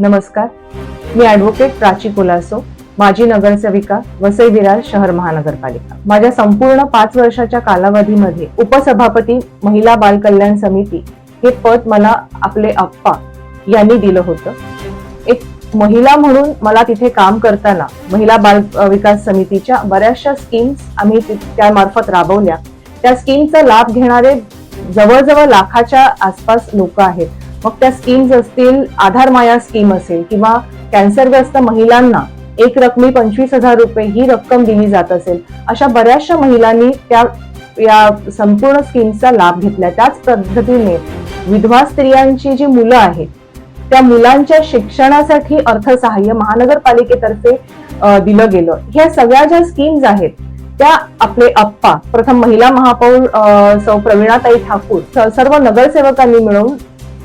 नमस्कार. मी ॲडव्होकेट प्राची कोलासो माजी नगरसेविका वसई विरार शहर महानगरपालिका. माझ्या संपूर्ण पाच वर्षाच्या कालावधीमध्ये उपसभापती महिला बाल कल्याण समिती हे पद मला आपले आप्पा यांनी दिलं होतं. एक महिला म्हणून मला तिथे काम करताना महिला बाल विकास समितीच्या बऱ्याचशा स्कीम्स आम्ही त्यामार्फत राबवल्या. त्या स्कीमचा लाभ घेणारे जवळजवळ लाखाच्या आसपास लोक आहेत. मग त्या स्कीम्स असतील आधार माया स्कीम असेल किंवा कॅन्सरग्रस्त महिलांना एक रकमी पंचवीस हजार रुपये ही रक्कम दिली जात असेल अशा बऱ्याचशा महिलांनी त्या या संपूर्ण स्कीमचा लाभ घेतला. त्याच पद्धतीने विधवा स्त्रियांची जी मुलं आहेत त्या मुलांच्या शिक्षणासाठी अर्थसहाय्य महानगरपालिकेतर्फे दिलं गेलं. ह्या सगळ्या ज्या स्कीम्स आहेत त्या आपले अप्पा प्रथम महिला महापौर सौ प्रवीणाताई ठाकूर सर्व नगरसेवकांनी मिळून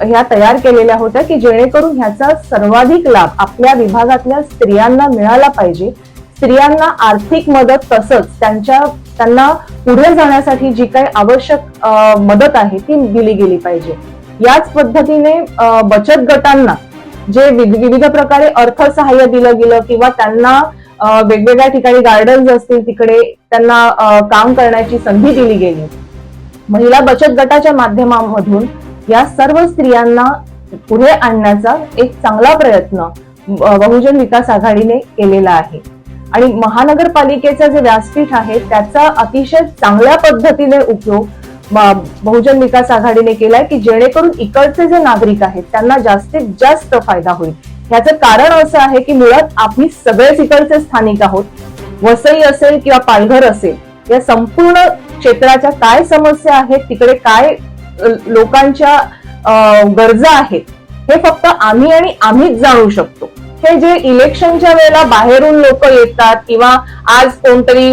ह्या तयार केलेल्या होत्या की जेणेकरून ह्याचा सर्वाधिक लाभ आपल्या विभागातल्या स्त्रियांना मिळाला पाहिजे. स्त्रियांना आर्थिक मदत तसंच त्यांच्या त्यांना पुढे जाण्यासाठी जी काही आवश्यक मदत आहे ती दिली गेली पाहिजे. याच पद्धतीने बचत गटांना जे विविध प्रकारे अर्थसहाय्य दिलं गेलं किंवा त्यांना वेगवेगळ्या ठिकाणी गार्डन्स असतील तिकडे त्यांना काम करण्याची संधी दिली गेली. महिला बचत गटाच्या माध्यमामधून या सर्व स्त्रियांना पुढे आणण्याचा एक चांगला प्रयत्न बहुजन विकास आघाडीने केलेला आहे. आणि महानगरपालिकेचं जे व्यासपीठ आहे त्याचा अतिशय चांगल्या पद्धतीने उपयोग बहुजन विकास आघाडीने केलाय की जेणेकरून इकडचे जे नागरिक आहेत त्यांना जास्तीत जास्त फायदा होईल. ह्याचं कारण असं आहे की मुळात आम्ही सगळेच इकडचे स्थानिक आहोत. वसई असेल किंवा पालघर असेल या संपूर्ण क्षेत्राच्या काय समस्या आहेत तिकडे काय लोकांच्या गरजा आहेत हे फक्त आम्ही आणि आम्हीच जाणू शकतो. हे जे इलेक्शनच्या वेळेला बाहेरून लोक येतात किंवा आज कोणतरी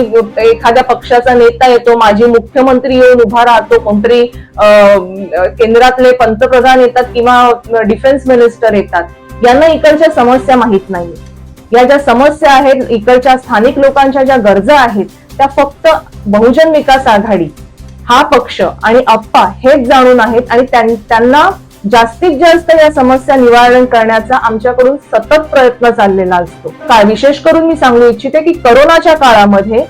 एखाद्या पक्षाचा नेता येतो माजी मुख्यमंत्री येऊन उभा राहतो कोणतरी केंद्रातले पंतप्रधान येतात किंवा डिफेन्स मिनिस्टर येतात यांना इकडच्या समस्या माहीत नाही या ज्या समस्या आहेत इकडच्या स्थानिक लोकांच्या ज्या गरजा आहेत त्या फक्त बहुजन विकास आघाडी हा पक्ष आणि अप्पा हेच जाणून आहेत आणि त्यां- त्यांना जास्तीत जास्त या समस्या निवारण करण्याचा आमच्याकडून सतत प्रयत्न चाललेला असतो. काय विशेष करून मी सांगू इच्छिते की करोनाच्या काळामध्ये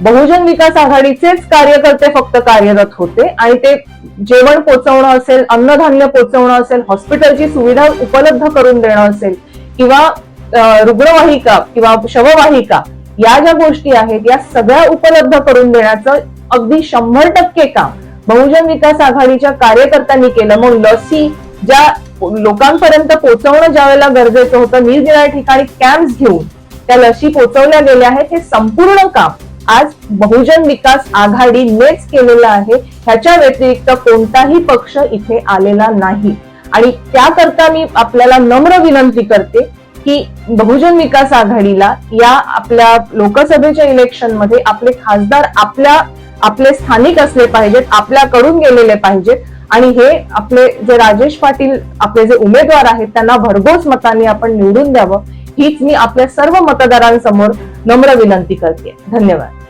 बहुजन विकास आघाडीचेच कार्यकर्ते फक्त कार्यरत होते आणि ते जेवण पोचवणं असेल अन्नधान्य पोचवणं असेल हॉस्पिटलची सुविधा उपलब्ध करून देणं असेल किंवा रुग्णवाहिका किंवा शववाहिका या ज्या गोष्टी आहेत या सगळ्या उपलब्ध करून देण्याचं अगदी शंभर टक्के काम. बहुजन विकास आघाडीच्या कार्यकर्त्यांनी केलं. मग लसी ज्या लोकांपर्यंत पोहोचवणं ज्या वेळेला गरजेचं होतं निरनिराळ्या ठिकाणी कॅम्प घेऊन त्या लसी पोहोचवल्या गेल्या आहेत हे संपूर्ण काम आज बहुजन विकास आघाडीनेच केलेलं आहे. ह्याच्या व्यतिरिक्त कोणताही पक्ष इथे आलेला नाही. आणि त्याकरता मी आपल्याला नम्र विनंती करते की बहुजन विकास आघाडीला या आपल्या लोकसभेच्या इलेक्शनमध्ये आपले खासदार आपल्या आपले स्थानिक असले पाहिजेत आपल्याकडून गेलेले पाहिजेत. आणि हे आपले जे राजेश पाटील आपले जे उमेदवार आहेत त्यांना भरघोस मतांनी आपण निवडून द्यावं. हीच मी आपल्या सर्व मतदारांसमोर नम्र विनंती करते धन्यवाद.